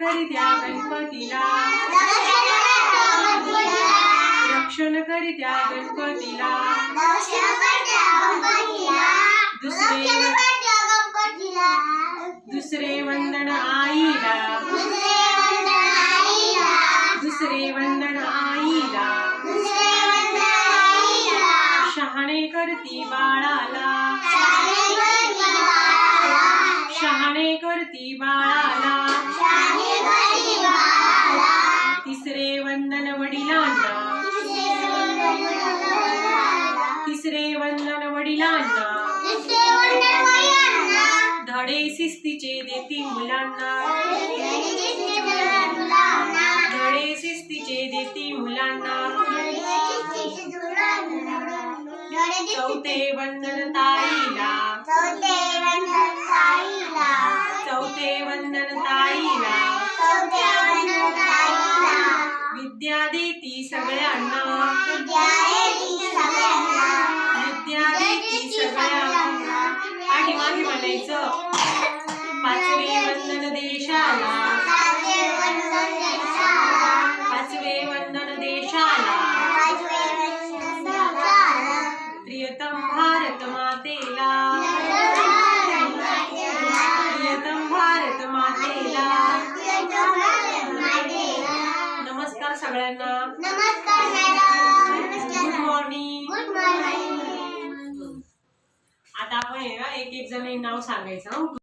करीत्या गणपतीला रक्षण करीत्या गणपतीला दुसरे दुसरे वंदन आईला। दुसरे वंदन आईला शहाणे करती बाळाला। शहाणे करती बाळाला। तिसरे वंदन वडिलांना. तिसरे वंदन वडिलांना. धडे शिस्तीचे देती मुलांना. धडे शिस्तीचे देती मुलांना. चौथे वंदन ताईला की सगळे अण्णा विद्यालय की सगळे अण्णा आणि मागे म्हणायचं सगळ्यांना नमस्कार madam good morning good morning आता आपण एक एक जण नाव सांगायचं.